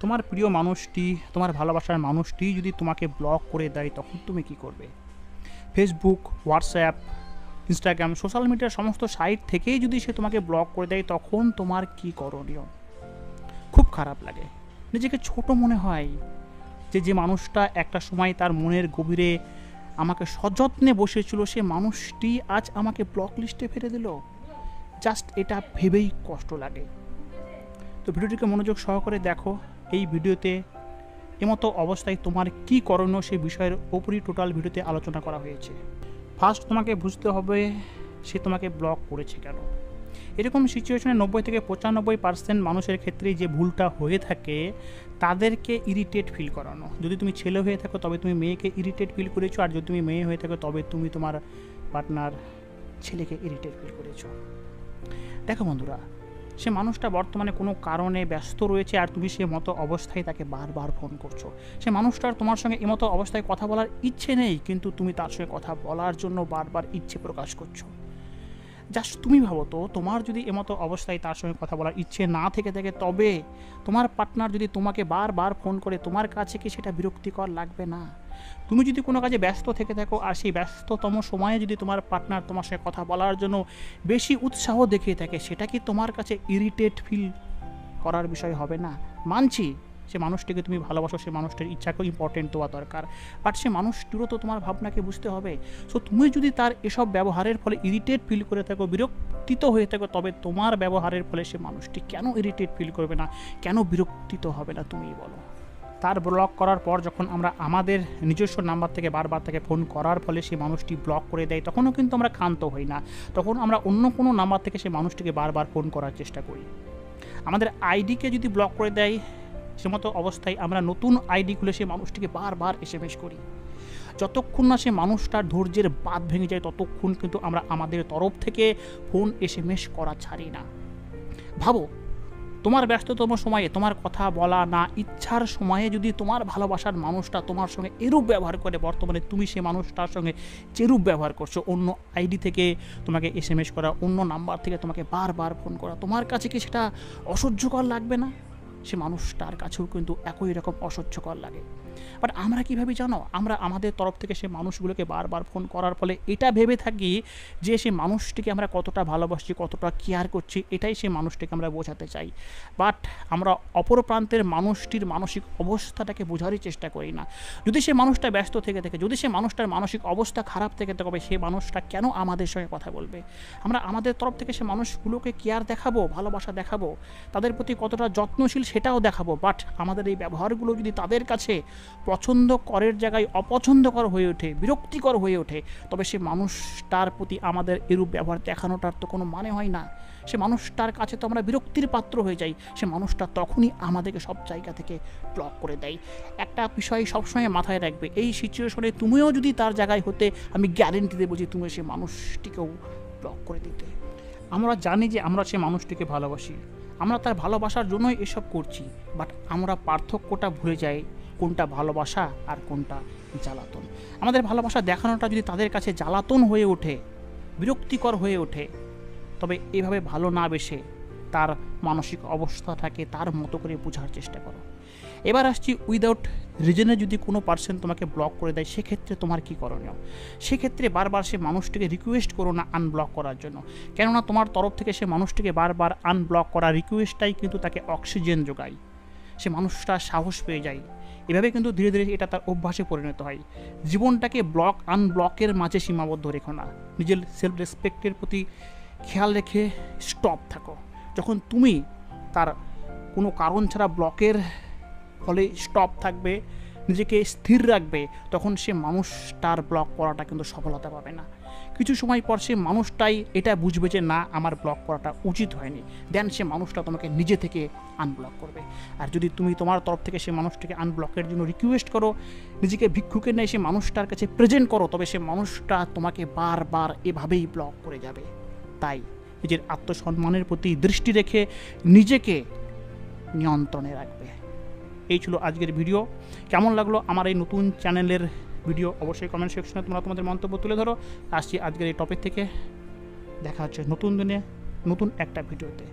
তোমার প্রিয় মানুষটি, তোমার ভালোবাসার মানুষটি যদি তোমাকে ব্লক করে দেয়, তখন তুমি কি করবে? ফেসবুক হোয়াটসঅ্যাপ ইনস্টাগ্রাম সোশ্যাল মিডিয়ার সমস্ত সাইট থেকেই যদি সে তোমাকে ব্লক করে দেয়, তখন তোমার কি করণীয়? খুব খারাপ লাগে। নিজেকে ছোট মনে হয় যে যে মানুষটা একটা সময় তার মনের গভীরে আমাকে সযত্নে বসেছিল, সে মানুষটি আজ আমাকে ব্লক লিস্টে ফেলে দিল। জাস্ট এটা ভেবেই কষ্ট লাগে। তো ভিডিওটিকে মনোযোগ সহকারে দেখো। এই ভিডিওতে এমতো অবস্থায় তোমার কি করণীয় সেই বিষয়ের ওপরই টোটাল ভিডিওতে আলোচনা করা হয়েছে। ফার্স্ট তোমাকে বুঝতে হবে সে তোমাকে ব্লক করেছে কেন। এরকম সিচুয়েশনে নব্বই থেকে পঁচানব্বই পার্সেন্ট মানুষের ক্ষেত্রেই যে ভুলটা হয়ে থাকে, তাদেরকে ইরিটেট ফিল করানো। যদি তুমি ছেলে হয়ে থাকো, তবে তুমি মেয়েকে ইরিটেট ফিল করেছ, আর যদি তুমি মেয়ে হয়ে থাকো, তবে তুমি তোমার পার্টনার ছেলেকে ইরিটেট ফিল করেছ। দেখো বন্ধুরা সে মানুষটা বর্তমানে কোনো কারণে ব্যস্ত রয়েছে আর তুমি সে মতো অবস্থায় তাকে বারবার ফোন করছ। সে মানুষটার তোমার সঙ্গে এমতো অবস্থায় কথা বলার ইচ্ছে নেই, কিন্তু তুমি তার সঙ্গে কথা বলার জন্য বারবার ইচ্ছে প্রকাশ করছ। জাস্ট তুমি ভাবো তো, তোমার যদি এমতো অবস্থায় তার সঙ্গে কথা বলার ইচ্ছে না থেকে থাকে, তবে তোমার পার্টনার যদি তোমাকে বারবার ফোন করে, তোমার কাছে কি সেটা বিরক্তিকর লাগবে না? তুমি যদি কোনো কাজে ব্যস্ত থেকে থাকো, আর সেই ব্যস্ততম সময়ে যদি তোমার পার্টনার তোমার সঙ্গে কথা বলার জন্য বেশি উৎসাহ দেখিয়ে থাকে, সেটা কি তোমার কাছে ইরিটেট ফিল করার বিষয় হবে না? মানছি সে মানুষটিকে তুমি ভালোবাসো, সে মানুষটির ইচ্ছাকেও ইম্পর্টেন্ট দেওয়া দরকার বাট সে মানুষটিরও তো তোমার ভাবনাকে বুঝতে হবে। সো তুমি যদি তার এসব ব্যবহারের ফলে ইরিটেট ফিল করে থাকো, বিরক্তিত হয়ে থাকো, তবে তোমার ব্যবহারের ফলে সে মানুষটি কেন ইরিটেট ফিল করবে না? কেন বিরক্তিত হবে না তুমিই বলো? তার ব্লক করার পর যখন আমরা আমাদের নিজস্ব নাম্বার থেকে বারবার তাকে ফোন করার ফলে সেই মানুষটি ব্লক করে দেয়, তখনও কিন্তু আমরা ক্ষান্ত হই না। তখন আমরা অন্য কোনো নাম্বার থেকে সেই মানুষটিকে বারবার ফোন করার চেষ্টা করি। আমাদের আইডিকে যদি ব্লক করে দেয়, সে মতো অবস্থায় আমরা নতুন আইডি খুলে সেই মানুষটিকে বারবার এস এম এস করি। যতক্ষণ না সে মানুষটার ধৈর্যের বাদ ভেঙে যায়, ততক্ষণ কিন্তু আমরা আমাদের তরফ থেকে ফোন এস এম এস করা ছাড়ি না। ভাবো তোমার ব্যস্ততম সময়ে তোমার কথা বলা না ইচ্ছার সময়ে যদি তোমার ভালোবাসার মানুষটা তোমার সঙ্গে এরূপ ব্যবহার করে, বর্তমানে তুমি সে মানুষটার সঙ্গে যেরূপ ব্যবহার করছ, অন্য আইডি থেকে তোমাকে এস এম এস করা, অন্য নাম্বার থেকে তোমাকে বারবার ফোন করা, তোমার কাছে কি সেটা অসহ্যকর লাগবে না? সে মানুষটার কাছেও কিন্তু একই রকম অসহ্যকর লাগে। বাট আমরা কীভাবে জানো? আমরা আমাদের তরফ থেকে সে মানুষগুলোকে বারবার ফোন করার ফলে এটা ভেবে থাকি যে সে মানুষটিকে আমরা কতটা ভালোবাসছি, কতটা কেয়ার করছি, এটাই সে মানুষটিকে আমরা বোঝাতে চাই। বাট আমরা অপর প্রান্তের মানুষটির মানসিক অবস্থাটাকে বোঝারই চেষ্টা করি না। যদি সে মানুষটা ব্যস্ত থেকে থাকে, যদি সে মানুষটার মানসিক অবস্থা খারাপ থেকে তবে সে মানুষটা কেন আমাদের সঙ্গে কথা বলবে? আমরা আমাদের তরফ থেকে সে মানুষগুলোকে কেয়ার দেখাবো, ভালোবাসা দেখাবো, তাদের প্রতি কতটা যত্নশীল সেটাও দেখাবো। বাট আমাদের এই ব্যবহারগুলো যদি তাদের কাছে পছন্দ করের জায়গায় অপছন্দকর হয়ে ওঠে, বিরক্তিকর হয়ে ওঠে, তবে সে মানুষটার প্রতি আমাদের এরূপ ব্যবহার দেখানোটার তো কোনো মানে হয় না। সে মানুষটার কাছে তো আমরা বিরক্তির পাত্র হয়ে যাই, সে মানুষটা তখনই আমাদেরকে সব জায়গা থেকে ব্লক করে দেয়। একটা বিষয় সবসময় মাথায় রাখবে, এই সিচুয়েশনে তুমিও যদি তার জায়গায় হতে, আমি গ্যারেন্টি দেবো যে তুমি সে মানুষটিকেও ব্লক করে দিতে। আমরা জানি যে আমরা সে মানুষটিকে ভালোবাসি। আমরা তার ভালোবাসার জন্যই এসব করছি বাট আমরা পার্থক্যটা ভুলে যাই কোনটা ভালোবাসা আর কোনটা জ্বালাতন। আমাদের ভালোবাসা দেখানোটা যদি তাদের কাছে জ্বালাতন হয়ে ওঠে, বিরক্তিকর হয়ে ওঠে, তবে এভাবে ভালো না বেসে তার মানসিক অবস্থাটাকে তার মতো করে বোঝার চেষ্টা করো। এবার আসছি উইদাউট রিজনে যদি কোনো পার্সন তোমাকে ব্লক করে দেয়, সেক্ষেত্রে তোমার কী করণীয়? সেক্ষেত্রে বারবার সে মানুষটিকে রিকোয়েস্ট করো না আনব্লক করার জন্য। কেননা তোমার তরফ থেকে সে মানুষটিকে বারবার আনব্লক করা রিকোয়েস্টটাই কিন্তু তাকে অক্সিজেন যোগায়। সে মানুষটা সাহস পেয়ে যায়। এভাবে কিন্তু ধীরে ধীরে এটা তার অভ্যাসে পরিণত হয়। জীবনটাকে ব্লক আনব্লকের মাঝে সীমাবদ্ধ রেখো না। নিজের সেলফ রেসপেক্টের প্রতি খেয়াল রেখে স্টপ থাকো। যখন তুমি তার কোনো কারণ ছাড়া ব্লকের ফলে স্টপ থাকবে, নিজেকে স্থির রাখবে, তখন সে মানুষ তার ব্লক করাটা কিন্তু সফলতা পাবে না। কিছু সময় পর সে মানুষটাই এটা বুঝবে যে না, আমার ব্লক করাটা উচিত হয়নি। দেন সে মানুষটা তোমাকে নিজে থেকে আনব্লক করবে। আর যদি তুমি তোমার তরফ থেকে সে মানুষটাকে আনব্লকের জন্য রিকোয়েস্ট করো, নিজেকে ভিক্ষুকে নেয় সে মানুষটার কাছে প্রেজেন্ট করো, তবে সে মানুষটা তোমাকে বারবার এভাবেই ব্লক করে যাবে। তাই নিজের আত্মসম্মানের প্রতি দৃষ্টি রেখে নিজেকে নিয়ন্ত্রণে রাখবে। এই ছিল আজকের ভিডিও কেমন লাগল আমার এই নতুন চ্যানেলের ভিডিও অবশ্যই কমেন্ট সেকশনে তোমরা তোমাদের মন্তব্য তুলে ধরো। আসছি আজকের এই টপিক থেকে। দেখা হচ্ছে নতুন দিনে, নতুন একটা ভিডিওতে।